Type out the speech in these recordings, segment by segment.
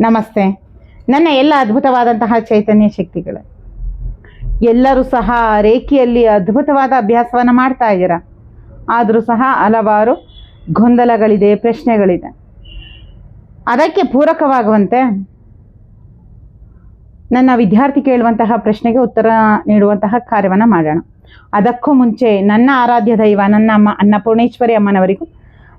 ನಮಸ್ತೆ. ನನ್ನ ಎಲ್ಲ ಅದ್ಭುತವಾದಂತಹ ಚೈತನ್ಯ ಶಕ್ತಿಗಳು. ಎಲ್ಲರೂ ಸಹ ರೇಖಿಯಲ್ಲಿ ಅದ್ಭುತವಾದ ಅಭ್ಯಾಸವನ್ನು ಮಾಡ್ತಾ ಇದ್ದೀರ? ಆದರೂ ಸಹ ಹಲವಾರು ಗೊಂದಲಗಳಿದೆ, ಪ್ರಶ್ನೆಗಳಿದೆ. ಅದಕ್ಕೆ ಪೂರಕವಾಗುವಂತೆ ನನ್ನ ವಿದ್ಯಾರ್ಥಿ ಕೇಳುವಂತಹ ಪ್ರಶ್ನೆಗೆ ಉತ್ತರ ನೀಡುವಂತಹ ಕಾರ್ಯವನ್ನು ಮಾಡೋಣ. ಅದಕ್ಕೂ ಮುಂಚೆ ನನ್ನ ಆರಾಧ್ಯ ದೈವ, ನನ್ನ ಅಮ್ಮ, ಅನ್ನಪೂರ್ಣೇಶ್ವರಿ ಅಮ್ಮನವರಿಗೂ,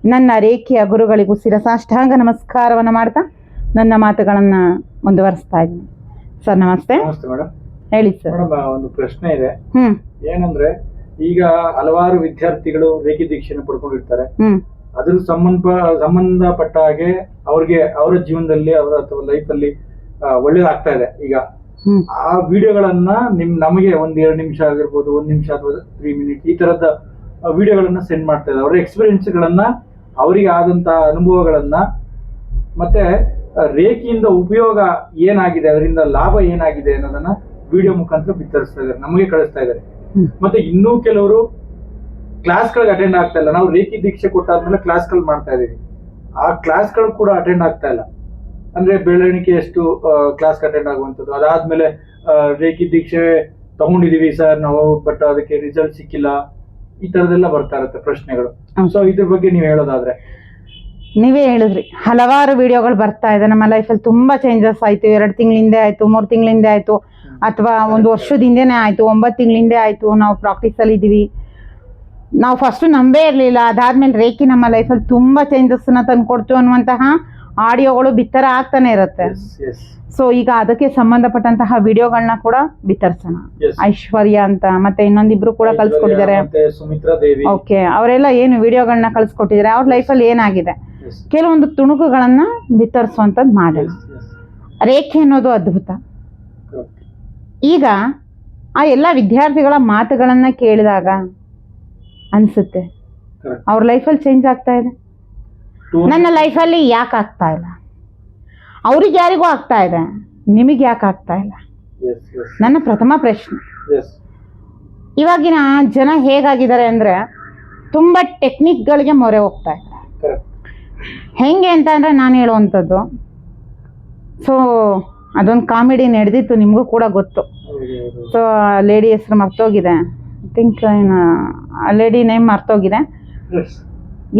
ನನ್ನ ರೇಖೆಯ ಗುರುಗಳಿಗೂ ಶಿರಸಾಷ್ಟಾಂಗ ನಮಸ್ಕಾರವನ್ನು ಮಾಡ್ತಾ ನನ್ನ ಮಾತುಗಳನ್ನು ಮುಂದುವರಿಸ್ತಾ ಇದ್ದೀನಿ. ಸರ್ ನಮಸ್ತೆ. ನಮಸ್ತೆ ಮೇಡಮ್. ಹೇಳಿ ಸರ್. ಮೇಡಮ್ ಒಂದು ಪ್ರಶ್ನೆ ಇದೆ. ಹ್ಮ್. ಏನಂದ್ರೆ ಈಗ ಹಲವಾರು ವಿದ್ಯಾರ್ಥಿಗಳು ರೇಖಿ ದೀಕ್ಷೆಯನ್ನು ಪಡ್ಕೊಂಡಿರ್ತಾರೆ. ಹ್ಮ್. ಅದ್ರ ಸಂಬಂಧ ಸಂಬಂಧಪಟ್ಟ ಹಾಗೆ ಅವ್ರಿಗೆ ಅವರ ಜೀವನದಲ್ಲಿ ಅವರ ಅಥವಾ ಲೈಫ್ ಅಲ್ಲಿ ಆ, ಒಳ್ಳೇದಾಗ್ತಾ ಇದೆ. ಈಗ ಹ್ಮ್. ಆ ವಿಡಿಯೋಗಳನ್ನ ನಿಮ್ ನಮಗೆ ಒಂದ್ ಎರಡು ನಿಮಿಷ ಆಗಿರ್ಬೋದು ಒಂದ್ ನಿಮಿಷ ಅಥವಾ ತ್ರೀ ಮಿನಿಟ್ ಈ ತರದ ವಿಡಿಯೋಗಳನ್ನ ಸೆಂಡ್ ಮಾಡ್ತಾ ಇದ್ದಾರೆ. ಅವರ ಎಕ್ಸ್ಪೀರಿಯನ್ಸ್ ಗಳನ್ನ ಅವರಿಗೆ ಆದಂತ ಅನುಭವಗಳನ್ನ ಮತ್ತೆ ರೇಖೆಯಿಂದ ಉಪಯೋಗ ಏನಾಗಿದೆ ಅದರಿಂದ ಲಾಭ ಏನಾಗಿದೆ ಅನ್ನೋದನ್ನ ವಿಡಿಯೋ ಮುಖಾಂತರ ಬಿತ್ತರಿಸ್ತಾ ಇದ್ದಾರೆ ನಮಗೆ ಕಳಿಸ್ತಾ ಇದ್ದಾರೆ. ಮತ್ತೆ ಇನ್ನೂ ಕೆಲವರು ಕ್ಲಾಸ್ಗಳಿಗೆ ಅಟೆಂಡ್ ಆಗ್ತಾ ಇಲ್ಲ. ನಾವು ರೇಖಿ ದೀಕ್ಷೆ ಕೊಟ್ಟಾದ್ಮೇಲೆ ಕ್ಲಾಸ್ಗಳು ಮಾಡ್ತಾ ಇದೀವಿ ಆ ಕ್ಲಾಸ್ಗಳು ಕೂಡ ಅಟೆಂಡ್ ಆಗ್ತಾ ಇಲ್ಲ. ಅಂದ್ರೆ ಬೆಳವಣಿಗೆ ಎಷ್ಟು ಕ್ಲಾಸ್ ಅಟೆಂಡ್ ಆಗುವಂಥದ್ದು. ಅದಾದ್ಮೇಲೆ ರೇಖಿ ದೀಕ್ಷೆ ತಗೊಂಡಿದೀವಿ ಸರ್ ನಾವು ಬಟ್ ಅದಕ್ಕೆ ರಿಸಲ್ಟ್ ಸಿಕ್ಕಿಲ್ಲ. ಈ ತರದೆಲ್ಲ ಬರ್ತಾ ಇರುತ್ತೆ ಪ್ರಶ್ನೆಗಳು. ಸೊ ಇದ್ರ ಬಗ್ಗೆ ನೀವು ಹೇಳೋದಾದ್ರೆ ನೀವೇ ಹೇಳಿದ್ರಿ. ಹಲವಾರು ವಿಡಿಯೋಗಳು ಬರ್ತಾ ಇದೆ. ನಮ್ಮ ಲೈಫಲ್ಲಿ ತುಂಬ ಚೇಂಜಸ್ ಆಯಿತು. ಎರಡು ತಿಂಗಳಿಂದೆ ಆಯಿತು ಮೂರು ತಿಂಗಳಿಂದ ಆಯಿತು ಅಥವಾ ಒಂದು ವರ್ಷದ ಹಿಂದೆನೇ ಆಯ್ತು ಒಂಬತ್ತು ತಿಂಗಳಿಂದೆ ಆಯಿತು ನಾವು ಪ್ರಾಕ್ಟೀಸಲ್ಲಿ ಇದ್ದೀವಿ. ನಾವು ಫಸ್ಟ್ ನಂಬೇ ಇರಲಿಲ್ಲ. ಅದಾದ್ಮೇಲೆ ರೇಖಿ ನಮ್ಮ ಲೈಫಲ್ಲಿ ತುಂಬ ಚೇಂಜಸ್ನ ತಂದುಕೊಡ್ತು ಅನ್ನುವಂತಹ ಆಡಿಯೋಗಳು ಬಿತ್ತರ ಆಗ್ತಾನೆ ಇರುತ್ತೆ. ಸೊ ಈಗ ಅದಕ್ಕೆ ಸಂಬಂಧಪಟ್ಟಂತಹ ವಿಡಿಯೋಗಳನ್ನ ಕೂಡ ಬಿತ್ತರ್ಸೋಣ. ಐಶ್ವರ್ಯ ಅಂತ ಮತ್ತೆ ಇನ್ನೊಂದಿಬ್ರು ಕೂಡ ಕಳ್ಸಿಕೊಟ್ಟಿದ್ದಾರೆ. ದೇವಿ. ಓಕೆ ಅವರೆಲ್ಲ ಏನು ವಿಡಿಯೋಗಳನ್ನ ಕಳ್ಸಿಕೊಟ್ಟಿದ್ದಾರೆ. ಅವ್ರ ಲೈಫಲ್ಲಿ ಏನಾಗಿದೆ. ಕೆಲವೊಂದು ತುಣುಕುಗಳನ್ನ ಬಿತ್ತರಿಸುವಂಥದ್ದು ಮಾಡೋಣ. ರೇಖೆ ಅನ್ನೋದು ಅದ್ಭುತ. ಈಗ ಆ ಎಲ್ಲ ವಿದ್ಯಾರ್ಥಿಗಳ ಮಾತುಗಳನ್ನ ಕೇಳಿದಾಗ ಅನ್ಸುತ್ತೆ. ಅವ್ರ ಲೈಫಲ್ಲಿ ಚೇಂಜ್ ಆಗ್ತಾ ಇದೆ? ನನ್ನ ಲೈಫಲ್ಲಿ ಯಾಕೆ ಆಗ್ತಾ ಇಲ್ಲ? ಅವ್ರಿಗೆ ಯಾರಿಗೂ ಆಗ್ತಾ ಇದೆ? ನಿಮಗೆ ಯಾಕೆ ಆಗ್ತಾ ಇಲ್ಲ? ನನ್ನ ಪ್ರಥಮ ಪ್ರಶ್ನೆ. ಇವಾಗಿನ ಜನ ಹೇಗಾಗಿದ್ದಾರೆ ಅಂದ್ರೆ ತುಂಬಾ ಟೆಕ್ನಿಕ್ಗಳಿಗೆ ಮೊರೆ ಹೋಗ್ತಾ Correct. ಹೆಂಗೆ ಅಂತ ಅಂದರೆ ನಾನು ಹೇಳುವಂಥದ್ದು. ಸೊ ಅದೊಂದು ಕಾಮಿಡಿ ನಡೆದಿತ್ತು ನಿಮಗೂ ಕೂಡ ಗೊತ್ತು. ಸೊ ಲೇಡಿ ಹೆಸರು ಮರ್ತೋಗಿದೆ. ಐ ಥಿಂಕ್ ಏನು ಆ ಲೇಡಿ ನೇಮ್ ಮರ್ತೋಗಿದೆ.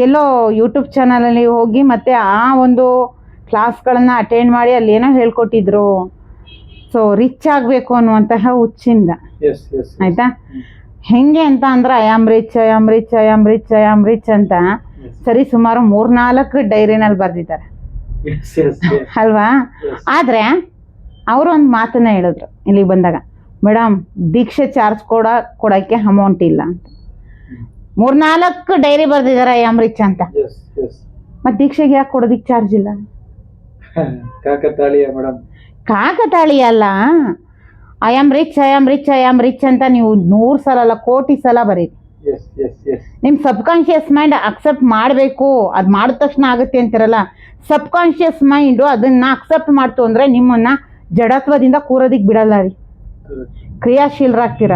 ಎಲ್ಲೋ ಯೂಟ್ಯೂಬ್ ಚಾನಲಲ್ಲಿ ಹೋಗಿ ಮತ್ತೆ ಆ ಒಂದು ಕ್ಲಾಸ್ಗಳನ್ನು ಅಟೆಂಡ್ ಮಾಡಿ ಅಲ್ಲಿ ಏನೋ ಹೇಳ್ಕೊಟ್ಟಿದ್ರು. ಸೊ ರಿಚ್ ಆಗಬೇಕು ಅನ್ನುವಂತಹ ಹುಚ್ಚಿಂದ. ಆಯಿತಾ? ಹೆಂಗೆ ಅಂತ ಅಂದ್ರೆ I am rich I am rich I am rich I am rich ಅಂತ. ಸರಿ ಸುಮಾರು ಮೂರ್ನಾಲ್ಕು ಡೈರಿನಲ್ಲಿ ಬರೆದಿದ್ದಾರೆ. ಅಲ್ವಾ? ಆದ್ರೆ ಅವರು ಒಂದು ಮಾತನ್ನ ಹೇಳಿದ್ರು ಇಲ್ಲಿಗೆ ಬಂದಾಗ. ಮೇಡಮ್ ದೀಕ್ಷೆ ಚಾರ್ಜ್ ಕೊಡ ಕೊಡೋಕ್ಕೆ ಅಮೌಂಟ್ ಇಲ್ಲ ಅಂತ. ಮೂರ್ನಾಲ್ಕು ಡೈರಿ ಬರೆದಿದ್ದಾರೆ ಐ ಆಮ್ ರಿಚ್ ಅಂತ ಮತ್ ದೀಕ್ಷೆಗೆ ಯಾಕೆ ಕೊಡೋದಿಕ್ ಚಾರ್ಜ್ ಇಲ್ಲ? ಕಾಕತಾಳೀಯ ಮೇಡಮ್. ಅಲ್ಲ. I am rich I am rich I am rich ಅಂತ ನೀವು ನೂರು ಸಲ ಅಲ್ಲ ಕೋಟಿ ಸಲ ಬರೀರಿ. ಎಸ್ ನಿಮ್ಮ ಸಬ್ಕಾನ್ಷಿಯಸ್ ಮೈಂಡ್ ಅಕ್ಸೆಪ್ಟ್ ಮಾಡಬೇಕು. ಅದು ಮಾಡಿದ ತಕ್ಷಣ ಆಗುತ್ತೆ ಅಂತಿರಲ್ಲ. ಸಬ್ಕಾನ್ಷಿಯಸ್ ಮೈಂಡು ಅದನ್ನ ಅಕ್ಸೆಪ್ಟ್ ಮಾಡ್ತು ಅಂದ್ರೆ ನಿಮ್ಮನ್ನ ಜಡತ್ವದಿಂದ ಕೂರೋದಿಕ್ ಬಿಡಲ್ಲ ರೀ. ಕ್ರಿಯಾಶೀಲರಾಗ್ತೀರ.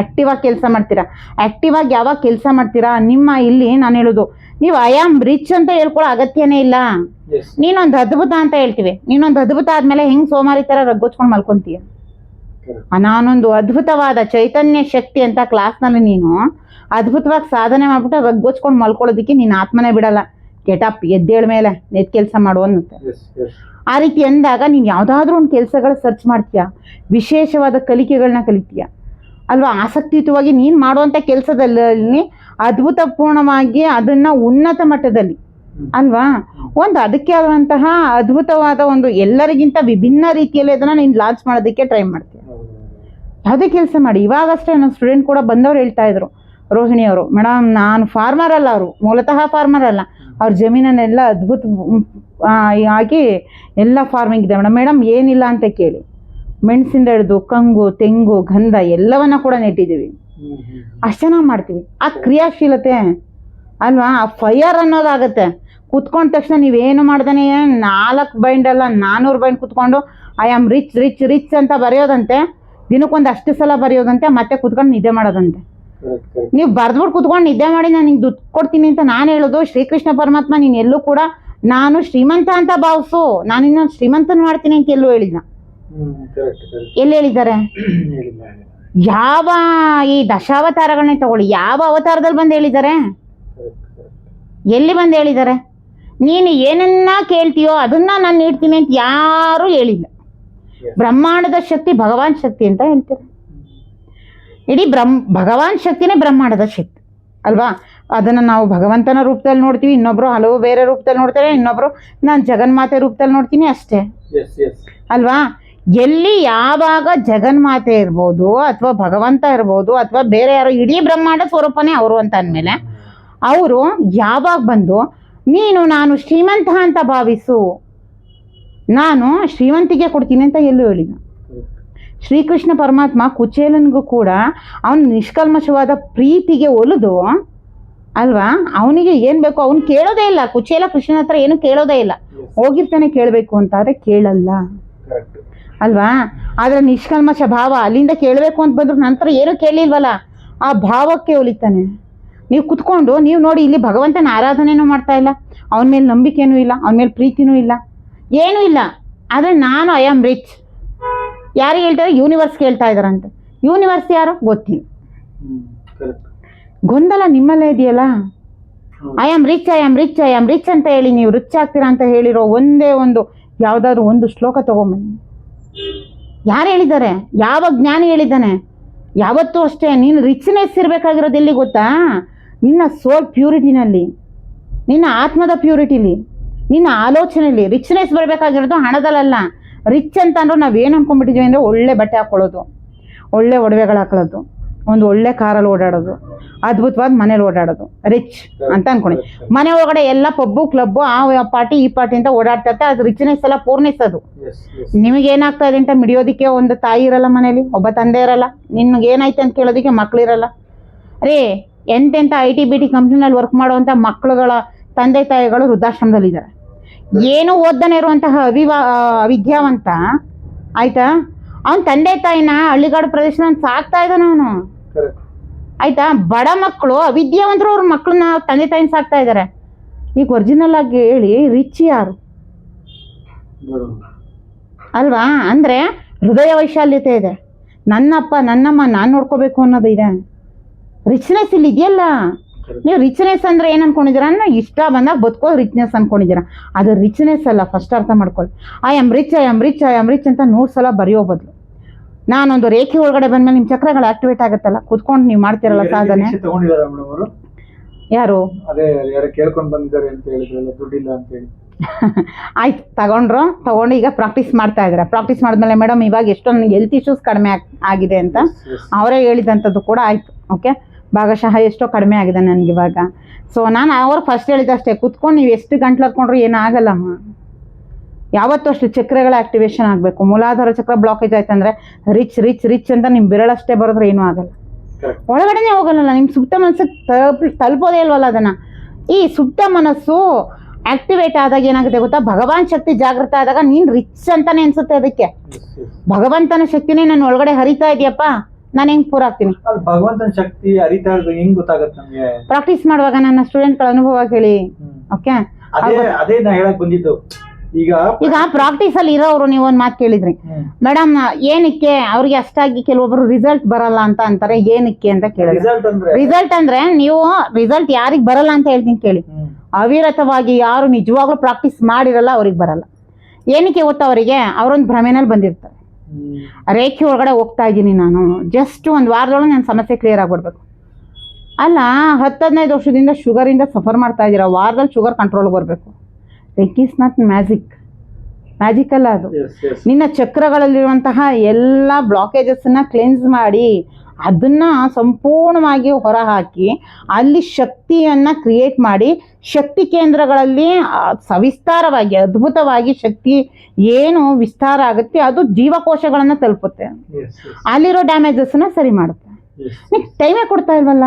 ಆಕ್ಟಿವ್ ಆಗಿ ಕೆಲಸ ಮಾಡ್ತೀರಾ. ಆಕ್ಟಿವ್ ಆಗಿ ಯಾವಾಗ ಕೆಲಸ ಮಾಡ್ತೀರಾ? ನಿಮ್ಮ ಇಲ್ಲಿ ನಾನು ಹೇಳೋದು ನೀವು ಐ ಆಮ್ ರಿಚ್ ಅಂತ ಹೇಳ್ಕೊಳ್ಳೋ ಅಗತ್ಯನೇ ಇಲ್ಲ. ನೀನೊಂದು ಅದ್ಭುತ ಅಂತ ಹೇಳ್ತೀವಿ. ನೀನೊಂದು ಅದ್ಭುತ ಆದ್ಮೇಲೆ ಹೆಂಗ್ ಸೋಮಾರಿ ತರ ರಗ್ಗೋಚ್ಕೊಂಡು ಮಲ್ಕೊಂತೀಯ? ನಾನೊಂದು ಅದ್ಭುತವಾದ ಚೈತನ್ಯ ಶಕ್ತಿ ಅಂತ ಕ್ಲಾಸ್ನಲ್ಲಿ ನೀನು ಅದ್ಭುತವಾಗಿ ಸಾಧನೆ ಮಾಡ್ಬಿಟ್ಟು ರಗ್ಗೋಚ್ಕೊಂಡು ಮಲ್ಕೊಳ್ಳೋದಕ್ಕೆ ನೀನು ಆತ್ಮನೇ ಬಿಡಲ್ಲ. ಗೆಟಪ್ ಎದ್ದೇಳ ಮೇಲೆ ನೆತ್ ಕೆಲಸ ಮಾಡು ಅನ್ನುತ್ತೆ. ಆ ರೀತಿ ಅಂದಾಗ ನೀನು ಯಾವುದಾದ್ರೂ ಒಂದು ಕೆಲಸಗಳು ಸರ್ಚ್ ಮಾಡ್ತೀಯ? ವಿಶೇಷವಾದ ಕಲಿಕೆಗಳನ್ನ ಕಲಿತೀಯ? ಅಲ್ವಾ? ಆಸಕ್ತಿಯುತವಾಗಿ ನೀನು ಮಾಡುವಂಥ ಕೆಲಸದಲ್ಲಿ ಅದ್ಭುತಪೂರ್ಣವಾಗಿ ಅದನ್ನ ಉನ್ನತ ಮಟ್ಟದಲ್ಲಿ ಅಲ್ವಾ? ಒಂದು ಅದಕ್ಕೆ ಆದಂತಹ ಅದ್ಭುತವಾದ ಒಂದು ಎಲ್ಲರಿಗಿಂತ ವಿಭಿನ್ನ ರೀತಿಯಲ್ಲಿ ಅದನ್ನು ನೀನು ಲಾಂಚ್ ಮಾಡೋದಕ್ಕೆ ಟ್ರೈ ಮಾಡ್ತೀನಿ ಯಾವುದೇ ಕೆಲಸ ಮಾಡಿ. ಇವಾಗಷ್ಟೇ ನನ್ನ ಸ್ಟೂಡೆಂಟ್ ಕೂಡ ಬಂದವ್ರು ಹೇಳ್ತಾ ಇದ್ರು. ರೋಹಿಣಿ ಅವರು ಮೇಡಮ್ ನಾನು ಫಾರ್ಮರ್ ಅಲ್ಲ ಅವರು. ಮೂಲತಃ ಫಾರ್ಮರ್ ಅಲ್ಲ. ಅವ್ರ ಜಮೀನನ್ನೆಲ್ಲ ಅದ್ಭುತ ಆಗಿ ಎಲ್ಲ ಫಾರ್ಮಿಂಗ್ ಇದೆ. ಮೇಡಮ್ ಮೇಡಮ್ ಏನಿಲ್ಲ ಅಂತ ಕೇಳಿ. ಮೆಣಸಿಂದ ಹಿಡಿದು, ಕಂಗು, ತೆಂಗು, ಗಂಧ ಎಲ್ಲವನ್ನ ಕೂಡ ನೆಟ್ಟಿದ್ದೀವಿ. ಅಷ್ಟು ಚೆನ್ನಾಗಿ ಮಾಡ್ತೀವಿ. ಆ ಕ್ರಿಯಾಶೀಲತೆ, ಅಲ್ವಾ? ಆ ಫೈಯರ್ ಅನ್ನೋದಾಗತ್ತೆ. ಕುತ್ಕೊಂಡ ತಕ್ಷಣ ನೀವೇನು ಮಾಡ್ದಾನೆ? ನಾಲ್ಕು ಬೈಂಡ್ ಅಲ್ಲ ನಾನ್ನೂರು ಬೈಂಡ್ ಕುತ್ಕೊಂಡು I am rich rich rich ಅಂತ ಬರೆಯೋದಂತೆ ದಿನಕ್ಕೊಂದು ಅಷ್ಟು ಸಲ ಬರೆಯೋದಂತೆ ಮತ್ತೆ ಕುತ್ಕೊಂಡು ನಿದ್ದೆ ಮಾಡೋದಂತೆ. ನೀವು ಬರ್ದ್ಬಿಟ್ಟು ಕುತ್ಕೊಂಡು ನಿದ್ದೆ ಮಾಡಿ ನಾನು ನಿಂಗೆ ದುಡ್ಡು ಕೊಡ್ತೀನಿ ಅಂತ ನಾನು ಹೇಳೋದು ಶ್ರೀಕೃಷ್ಣ ಪರಮಾತ್ಮ ನೀನು ಎಲ್ಲೂ ಕೂಡ ನಾನು ಶ್ರೀಮಂತ ಅಂತ ಭಾವಿಸು. ನಾನು ಇನ್ನೊಂದು ಶ್ರೀಮಂತನ ಮಾಡ್ತೀನಿ ಅಂತ ಎಲ್ಲೂ ಹೇಳಿದ್ನ ಎಲ್ಲಿ ಹೇಳಿದ್ದಾರೆ? ಯಾವ ಈ ದಶಾವತಾರಗಳನ್ನೇ ತಗೊಳ್ಳಿ. ಯಾವ ಅವತಾರದಲ್ಲಿ ಬಂದು ಹೇಳಿದ್ದಾರೆ? ಎಲ್ಲಿ ಬಂದು ಹೇಳಿದ್ದಾರೆ? ನೀನು ಏನನ್ನ ಕೇಳ್ತೀಯೋ ಅದನ್ನ ನಾನು ನೀಡ್ತೀನಿ ಅಂತ ಯಾರೂ ಹೇಳಿಲ್ಲ. ಬ್ರಹ್ಮಾಂಡದ ಶಕ್ತಿ ಭಗವಾನ್ ಶಕ್ತಿ ಅಂತ ಹೇಳ್ತಾರೆ. ಇಡೀ ಬ್ರಹ್ಮ ಭಗವಾನ್ ಶಕ್ತಿನೇ ಬ್ರಹ್ಮಾಂಡದ ಶಕ್ತಿ. ಅಲ್ವಾ? ಅದನ್ನು ನಾವು ಭಗವಂತನ ರೂಪದಲ್ಲಿ ನೋಡ್ತೀವಿ ಇನ್ನೊಬ್ರು ಹಲವು ಬೇರೆ ರೂಪದಲ್ಲಿ ನೋಡ್ತಾರೆ ಇನ್ನೊಬ್ರು ನಾನು ಜಗನ್ಮಾತೆ ರೂಪದಲ್ಲಿ ನೋಡ್ತೀನಿ ಅಷ್ಟೇ. ಅಲ್ವಾ? ಎಲ್ಲಿ ಯಾವಾಗ ಜಗನ್ಮಾತೆ ಇರ್ಬೋದು ಅಥವಾ ಭಗವಂತ ಇರ್ಬೋದು ಅಥವಾ ಬೇರೆ ಯಾರು ಇಡೀ ಬ್ರಹ್ಮಾಂಡ ಸ್ವರೂಪನೇ ಅವರು ಅಂತ ಅಂದಮೇಲೆ ಅವರು ಯಾವಾಗ ಬಂದು ನೀನು ನಾನು ಶ್ರೀಮಂತ ಅಂತ ಭಾವಿಸು. ನಾನು ಶ್ರೀಮಂತಿಗೆ ಕೊಡ್ತೀನಿ ಅಂತ ಎಲ್ಲೂ ಹೇಳಿದ ಶ್ರೀಕೃಷ್ಣ ಪರಮಾತ್ಮ ಕುಚೇಲನಿಗೂ ಕೂಡ ಅವನ ನಿಷ್ಕಲ್ಮಶವಾದ ಪ್ರೀತಿಗೆ ಒಲಿದು ಅಲ್ವಾ? ಅವನಿಗೆ ಏನು ಬೇಕೋ ಅವ್ನು ಕೇಳೋದೇ ಇಲ್ಲ. ಕುಚೇಲ ಕೃಷ್ಣನ ಹತ್ರ ಏನು ಕೇಳೋದೇ ಇಲ್ಲ. ಹೋಗಿರ್ತಾನೆ ಕೇಳಬೇಕು ಅಂತ ಆದರೆ ಕೇಳಲ್ಲ. ಅಲ್ವಾ? ಆದರೆ ನಿಷ್ಕಲ್ಮಶ ಭಾವ ಅಲ್ಲಿಂದ ಕೇಳಬೇಕು ಅಂತ ಬಂದ್ರು ನಂತರ ಏನು ಕೇಳಿಲ್ವಲ್ಲ? ಆ ಭಾವಕ್ಕೆ ಒಲಿತಾನೆ. ನೀವು ಕುತ್ಕೊಂಡು ನೀವು ನೋಡಿ ಇಲ್ಲಿ ಭಗವಂತನ ಆರಾಧನೆನೂ ಮಾಡ್ತಾ ಇಲ್ಲ. ಅವನ ಮೇಲೆ ನಂಬಿಕೆನೂ ಇಲ್ಲ ಅವನ ಮೇಲೆ ಪ್ರೀತಿನೂ ಇಲ್ಲ. ಏನೂ ಇಲ್ಲ. ಆದರೆ ನಾನು ಐ ಆಮ್ ರಿಚ್ ಯಾರಿಗೆ ಹೇಳ್ತಾರೆ? ಯೂನಿವರ್ಸ್ ಕೇಳ್ತಾ ಇದ್ದಾರಂತೆ. ಯೂನಿವರ್ಸ್ ಯಾರು? ಗೊತ್ತಿಲ್ಲ. ಗೊಂದಲ ನಿಮ್ಮಲ್ಲೇ ಇದೆಯಲ್ಲ? I am rich I am rich I am rich ಅಂತ ಹೇಳಿ ನೀವು ರಿಚ್ ಆಗ್ತೀರಾ ಅಂತ ಹೇಳಿರೋ ಒಂದೇ ಒಂದು ಯಾವುದಾದ್ರು ಒಂದು ಶ್ಲೋಕ ತಗೊಂಬನ್ನಿ. ಯಾರು ಹೇಳಿದ್ದಾರೆ? ಯಾವ ಜ್ಞಾನಿ ಹೇಳಿದ್ದಾನೆ? ಯಾವತ್ತೂ ಅಷ್ಟೇ. ನೀನು ರಿಚ್ನೆಸ್ ಇರಬೇಕಾಗಿರೋದು ಎಲ್ಲಿ ಗೊತ್ತಾ? ನಿನ್ನ ಸೋಲ್ ಪ್ಯೂರಿಟಿನಲ್ಲಿ ನಿನ್ನ ಆತ್ಮದ ಪ್ಯೂರಿಟಿಲಿ ನಿನ್ನ ಆಲೋಚನೆಯಲ್ಲಿ ರಿಚ್ನೆಸ್ ಬರಬೇಕಾಗಿರೋದು ಹಣದಲ್ಲ ರಿಚ್ ಅಂತ ಅಂದ್ರೆ ನಾವು ಏನು ಅನ್ಕೊಂಡ್ಬಿಟ್ಟಿದ್ವಿ ಅಂದರೆ ಒಳ್ಳೆ ಬಟ್ಟೆ ಹಾಕ್ಕೊಳ್ಳೋದು ಒಳ್ಳೆ ಒಡವೆಗಳು ಹಾಕೊಳ್ಳೋದು ಒಂದು ಒಳ್ಳೆ ಕಾರಲ್ಲಿ ಓಡಾಡೋದು ಅದ್ಭುತವಾದ ಮನೇಲಿ ಓಡಾಡೋದು ರಿಚ್ ಅಂತ ಅನ್ಕೊಳ್ಳಿ ಮನೆ ಒಳಗಡೆ ಎಲ್ಲ ಪಬ್ಬು ಕ್ಲಬ್ಬು ಆ ಪಾರ್ಟಿ ಈ ಪಾರ್ಟಿ ಅಂತ ಓಡಾಡ್ತಾ ಇರ್ತಾರೆ. ಅದು ರಿಚ್ನೆಸ್ ಎಲ್ಲ ಪೂರ್ನೆಸ್ ಅದು. ನಿಮಗೆ ಏನಾಗ್ತಾ ಇದೆ ಅಂತ ಮಿಡಿಯೋದಕ್ಕೆ ಒಂದು ತಾಯಿ ಇರಲ್ಲ ಮನೇಲಿ ಒಬ್ಬ ತಂದೆ ಇರಲ್ಲ ನಿನ್ಗೆ ಏನಾಯ್ತು ಅಂತ ಕೇಳೋದಕ್ಕೆ ಮಕ್ಳಿರಲ್ಲ ಅರೇ ಎಂತೆಂಥ ಐ ಟಿ ಬಿ ಟಿ ಕಂಪ್ನಿನಲ್ಲಿ ವರ್ಕ್ ಮಾಡುವಂಥ ಮಕ್ಕಳುಗಳ ತಂದೆ ತಾಯಿಗಳು ವೃದ್ಧಾಶ್ರಮದಲ್ಲಿದ್ದಾರೆ. ಏನು ಓದ್ದನೇ ಇರುವಂತಹ ಅವಿವಾ ವಿದ್ಯಾವಂತ ಆಯ್ತಾ? ಅವನ ತಂದೆ ತಾಯಿನ ಹಳ್ಳಿಗಾಡು ಪ್ರದೇಶನ ಸಾಕ್ತಾ ಇದ್ದಾನ ಅವನು. ಆಯ್ತಾ? ಬಡ ಮಕ್ಕಳು ಅವಿದ್ಯಾವಂತರು ಅವ್ರ ಮಕ್ಕಳನ್ನ ತಂದೆ ತಾಯಿನ ಸಾಕ್ತಾ ಇದ್ದಾರೆ. ಈಗ ಒರಿಜಿನಲ್ ಆಗಿ ಹೇಳಿ ರಿಚ್ ಯಾರು? ಅಲ್ವಾ? ಅಂದ್ರೆ ಹೃದಯ ವೈಶಾಲ್ಯತೆ ಇದೆ. ನನ್ನಪ್ಪ ನನ್ನಮ್ಮ ನಾನು ನೋಡ್ಕೋಬೇಕು ಅನ್ನೋದು ಇದೆ. ರಿಚ್ನೆಸ್ ಇಲ್ಲಿ ಇದೆಯಲ್ಲ ನೀವು ರಿಚ್ನೆಸ್ ಅಂದ್ರೆ ಏನು ಅನ್ಕೊಂಡಿದ್ದೀರಾ? ಅಂದ್ರೆ ಇಷ್ಟ ಬಂದಾಗ ಬದುಕೋ ರಿಚ್ನೆಸ್ ಅನ್ಕೊಂಡಿದ್ದೀರಾ. ಅದು ರಿಚ್ನೆಸ್ ಅಲ್ಲ ಫಸ್ಟ್ ಅರ್ಥ ಮಾಡ್ಕೊಳ್ಳಿ. I am rich I am rich I am rich ಅಂತ ನೂರು ಸಲ ಬರೆಯೋ ಬದಲು. ನಾನೊಂದು ರೇಖೆ ಒಳಗಡೆ ಬಂದ್ಮೇಲೆ ನಿಮ್ಮ ಚಕ್ರಗಳು ಆಕ್ಟಿವೇಟ್ ಆಗುತ್ತಲ್ಲ ಕುತ್ಕೊಂಡು ನೀವು ಮಾಡ್ತಿರಲ್ಲ ಸಾಧನೆ? ಯಾರು? ಕೇಳ್ಕೊಂಡ್ ಬಂದಿದ್ದಾರೆ ಅಂತ ಹೇಳಿದ್ರಲ್ಲ ದುಡ್ಡಿಲ್ಲ ಅಂತ ಹೇಳಿ. ಆಯ್ತು ತಗೊಂಡ್ರು. ತಗೊಂಡು ಈಗ ಪ್ರಾಕ್ಟೀಸ್ ಮಾಡ್ತಾ ಇದ್ದಾರೆ. ಪ್ರಾಕ್ಟೀಸ್ ಮಾಡಿದ್ಮೇಲೆ ಮೇಡಮ್ ಇವಾಗ ಎಷ್ಟೊಂದು ಹೆಲ್ತ್ ಇಶ್ಯೂಸ್ ಕಡಿಮೆ ಆಗಿದೆ ಅಂತ ಅವರೇ ಹೇಳಿದಂಥದ್ದು ಕೂಡ ಆಯ್ತು ಓಕೆ ಭಾಗಶಃ ಎಷ್ಟೋ ಕಡಿಮೆ ಆಗಿದೆ ನನಗೆ ಇವಾಗ. ಸೊ ನಾನು ಅವ್ರು ಫಸ್ಟ್ ಹೇಳಿದಷ್ಟೇ ಕುತ್ಕೊಂಡು ನೀವು ಎಷ್ಟು ಗಂಟ್ಲು ಹತ್ಕೊಂಡ್ರು ಏನೂ ಆಗಲ್ಲಮ್ಮ. ಯಾವತ್ತೂ ಅಷ್ಟು ಚಕ್ರಗಳ ಆಕ್ಟಿವೇಶನ್ ಆಗಬೇಕು. ಮೂಲಾಧಾರ ಚಕ್ರ ಬ್ಲಾಕೇಜ್ ಆಯ್ತಂದ್ರೆ ರಿಚ್ ರಿಚ್ ರಿಚ್ ಅಂತ ನಿಮ್ಮ ಬಿರಳಷ್ಟೇ ಬರೋದ್ರೆ ಏನೂ ಆಗಲ್ಲ. ಒಳಗಡೆನೆ ಹೋಗಲ್ಲ ನಿಮ್ಮ ಸುಪ್ತ ಮನಸ್ಸಿಗೆ ತಲುಪ್ ತಲುಪೋದೇ ಇಲ್ವಲ್ಲ ಅದನ್ನು. ಈ ಸುಪ್ತ ಮನಸ್ಸು ಆಕ್ಟಿವೇಟ್ ಆದಾಗ ಏನಾಗುತ್ತೆ ಗೊತ್ತಾ? ಭಗವಾನ್ ಶಕ್ತಿ ಜಾಗೃತ ಆದಾಗ ನೀನು ರಿಚ್ ಅಂತಾನೆ ಅನ್ಸುತ್ತೆ ಅದಕ್ಕೆ. ಭಗವಂತನ ಶಕ್ತಿನೇ ನಾನು ಒಳಗಡೆ ಹರಿತಾ ಇದೆಯಪ್ಪ. ನಾನು ಹೆಂಗ್ ಪೂರ ಆಗ್ತೀನಿ. ಭಗವಂತನ ಶಕ್ತಿ ಅರಿತಾ ಇರೋದು ಹೆಂಗ್ ಗೊತ್ತಾಗತ್ತೆ ನಮ್ಗೆ? ಪ್ರಾಕ್ಟೀಸ್ ಮಾಡುವಾಗ ನನ್ನ ಸ್ಟೂಡೆಂಟ್ಗಳ ಅನುಭವ ಕೇಳಿ ಓಕೆ ಅದೇ ಅದೇ ನಾ ಹೇಳಕ್ ಬಂದಿದ್ದು. ಈಗ ಈಗ ಪ್ರಾಕ್ಟೀಸ್ ಅಲ್ಲಿ ಇರೋರು ನೀವು ಒಂದ್ ಮಾತು ಕೇಳಿದ್ರಿ. ಮೇಡಮ್ ಏನಕ್ಕೆ ಅವ್ರಿಗೆ ಅಷ್ಟಾಗಿ ಕೆಲವೊಬ್ರು ರಿಸಲ್ಟ್ ಬರಲ್ಲ ಅಂತ ಅಂತಾರೆ ಏನಕ್ಕೆ ಅಂತ ಕೇಳಿದ್ರೆ. ರಿಸಲ್ಟ್ ಅಂದ್ರೆ? ನೀವು ರಿಸಲ್ಟ್ ಯಾರಿಗ್ ಬರಲ್ಲ ಅಂತ ಹೇಳ್ತೀನಿ ಕೇಳಿ. ಅವಿರತವಾಗಿ ಯಾರು ನಿಜವಾಗ್ಲೂ ಪ್ರಾಕ್ಟೀಸ್ ಮಾಡಿರಲ್ಲ ಅವ್ರಿಗೆ ಬರಲ್ಲ. ಏನಕ್ಕೆ ಗೊತ್ತಾ ಅವರಿಗೆ? ಅವರೊಂದು ಭ್ರಮೆನಲ್ಲಿ ಬಂದಿರ್ತಾರೆ. ರೇಖೆ ಒಳಗಡೆ ಹೋಗ್ತಾ ಇದ್ದೀನಿ ನಾನು. ಜಸ್ಟ್ ಒಂದು ವಾರದೊಳಗೆ ನನ್ನ ಸಮಸ್ಯೆ ಕ್ಲಿಯರ್ ಆಗ್ಬಿಡ್ಬೇಕು. ಅಲ್ಲ ಹತ್ತು ಹದಿನೈದು ವರ್ಷದಿಂದ ಶುಗರಿಂದ ಸಫರ್ ಮಾಡ್ತಾ ಇದ್ದೀರಾ? ವಾರದಲ್ಲಿ ಶುಗರ್ ಕಂಟ್ರೋಲ್ಗೆ ಬರಬೇಕು. Reiki is not magic magic ಅಲ್ಲ ಅದು. ನಿನ್ನ ಚಕ್ರಗಳಲ್ಲಿರುವಂತಹ ಎಲ್ಲ ಬ್ಲಾಕೇಜಸ್ಸನ್ನು ಕ್ಲೆನ್ಸ್ ಮಾಡಿ ಅದನ್ನ ಸಂಪೂರ್ಣವಾಗಿ ಹೊರಹಾಕಿ ಅಲ್ಲಿ ಶಕ್ತಿಯನ್ನ ಕ್ರಿಯೇಟ್ ಮಾಡಿ ಶಕ್ತಿ ಕೇಂದ್ರಗಳಲ್ಲಿ ಸವಿಸ್ತಾರವಾಗಿ ಅದ್ಭುತವಾಗಿ ಶಕ್ತಿ ಏನು ವಿಸ್ತಾರ ಆಗುತ್ತೆ ಅದು ಜೀವಕೋಶಗಳನ್ನು ತಲುಪುತ್ತೆ. ಅಲ್ಲಿರೋ ಡ್ಯಾಮೇಜಸ್ನ ಸರಿ ಮಾಡುತ್ತೆ. ನೀವು ಟೈಮೇ ಕೊಡ್ತಾ ಇಲ್ವಲ್ಲ?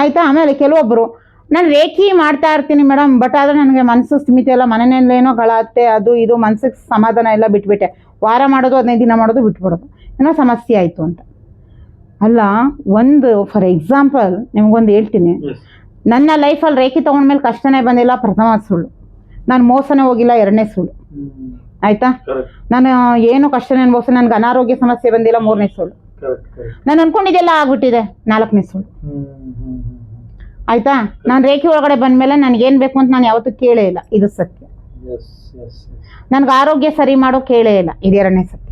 ಆಯ್ತಾ? ಆಮೇಲೆ ಕೆಲವೊಬ್ಬರು ನಾನು ರೇಖಿ ಮಾಡ್ತಾ ಇರ್ತೀನಿ ಮೇಡಮ್ ಬಟ್ ಆದರೆ ನನಗೆ ಮನಸ್ಸು ಸ್ಮಿತಿ ಎಲ್ಲ ಮನೆಯಲ್ಲೇನೋ ಗಳತ್ತೆ ಅದು ಇದು ಮನಸ್ಸಿಗೆ ಸಮಾಧಾನ ಎಲ್ಲ ಬಿಟ್ಬಿಟ್ಟೆ. ವಾರ ಮಾಡೋದು ಹದಿನೈದು ದಿನ ಮಾಡೋದು ಬಿಟ್ಬಿಡೋದು. ಏನೋ ಸಮಸ್ಯೆ ಆಯಿತು ಅಂತ. ಅಲ್ಲ ಒಂದು ಫಾರ್ ಎಕ್ಸಾಂಪಲ್ ನಿಮ್ಗೊಂದು ಹೇಳ್ತೀನಿ. ನನ್ನ ಲೈಫಲ್ಲಿ ರೇಖೆ ತೊಗೊಂಡ್ಮೇಲೆ ಕಷ್ಟನೇ ಬಂದಿಲ್ಲ ಪ್ರಥಮ ಸುಳ್ಳು. ನಾನು ಮೋಸನೇ ಹೋಗಿಲ್ಲ ಎರಡನೇ ಸುಳ್ಳು. ಆಯ್ತಾ? ನಾನು ಏನು ಕಷ್ಟನೇ ಅನ್ಭವಿಸ ನನ್ಗೆ ಅನಾರೋಗ್ಯ ಸಮಸ್ಯೆ ಬಂದಿಲ್ಲ ಮೂರನೇ ಸುಳ್ಳು. ನಾನು ಅನ್ಕೊಂಡಿದ್ದೆಲ್ಲ ಆಗ್ಬಿಟ್ಟಿದೆ ನಾಲ್ಕನೇ ಸುಳ್ಳು. ಆಯ್ತಾ? ನಾನು ರೇಖೆ ಒಳಗಡೆ ಬಂದ್ಮೇಲೆ ನನಗೇನು ಬೇಕು ಅಂತ ನಾನು ಯಾವತ್ತೂ ಕೇಳೇ ಇಲ್ಲ ಇದು ಸತ್ಯ. ನನ್ಗೆ ಆರೋಗ್ಯ ಸರಿ ಮಾಡೋ ಕೇಳೇ ಇಲ್ಲ ಇದು ಎರಡನೇ ಸತ್ಯ.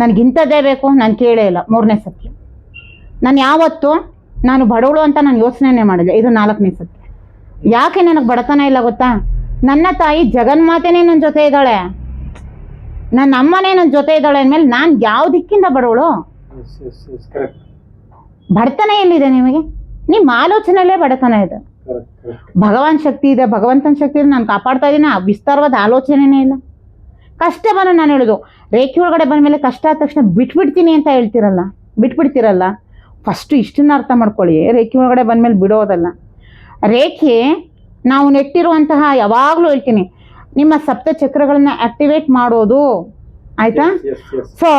ನನಗೆ ಇಂಥದ್ದೇ ಬೇಕು ನಾನು ಕೇಳೇ ಇಲ್ಲ ಮೂರನೇ ಸತ್ಯ. ನಾನು ಯಾವತ್ತು ನಾನು ಬಡವಳು ಅಂತ ನಾನು ಯೋಚನೆನೇ ಮಾಡಿದೆ ಇದು ನಾಲ್ಕನೇ ಸತ್ಯ. ಯಾಕೆ ನನಗೆ ಬಡತನ ಇಲ್ಲ ಗೊತ್ತಾ? ನನ್ನ ತಾಯಿ ಜಗನ್ಮಾತೆನೇ ನನ್ನ ಜೊತೆ ಇದ್ದಾಳೆ. ನನ್ನ ಅಮ್ಮನೇ ನನ್ನ ಜೊತೆ ಇದ್ದಾಳೆ ಅಂದಮೇಲೆ ನಾನು ಯಾವ ದಿಕ್ಕಿಂದ ಬಡವಳು? ಬಡತನ ಎಲ್ಲಿದೆ ನಿಮಗೆ? ನಿಮ್ಮ ಆಲೋಚನೆಯಲ್ಲೇ ಬಡತನ ಇದೆ. ಭಗವಾನ್ ಶಕ್ತಿ ಇದೆ ಭಗವಂತನ ಶಕ್ತಿ ಇದೆ ನಾನು ಕಾಪಾಡ್ತಾ ಇದ್ದೀನಿ ಆ ವಿಸ್ತಾರವಾದ ಆಲೋಚನೆನೇ ಇಲ್ಲ. ಕಷ್ಟ ಬಂದು ನಾನು ಹೇಳೋದು ರೇಖೆ ಒಳಗಡೆ ಬಂದ ಮೇಲೆ ಕಷ್ಟ ಆದ ತಕ್ಷಣ ಬಿಟ್ಬಿಡ್ತೀನಿ ಅಂತ ಹೇಳ್ತಿರಲ್ಲ ಬಿಟ್ಬಿಡ್ತಿರಲ್ಲ ಫಸ್ಟು ಇಷ್ಟನ್ನ ಅರ್ಥ ಮಾಡ್ಕೊಳ್ಳಿ. ರೇಖೆ ಒಳಗಡೆ ಬಂದಮೇಲೆ ಬಿಡೋದಲ್ಲ. ರೇಖೆ ನಾವು ನೆಟ್ಟಿರುವಂತಹ ಯಾವಾಗಲೂ ಹೇಳ್ತೀನಿ ನಿಮ್ಮ ಸಪ್ತ ಚಕ್ರಗಳನ್ನ ಆಕ್ಟಿವೇಟ್ ಮಾಡೋದು. ಆಯ್ತಾ? ಸೊ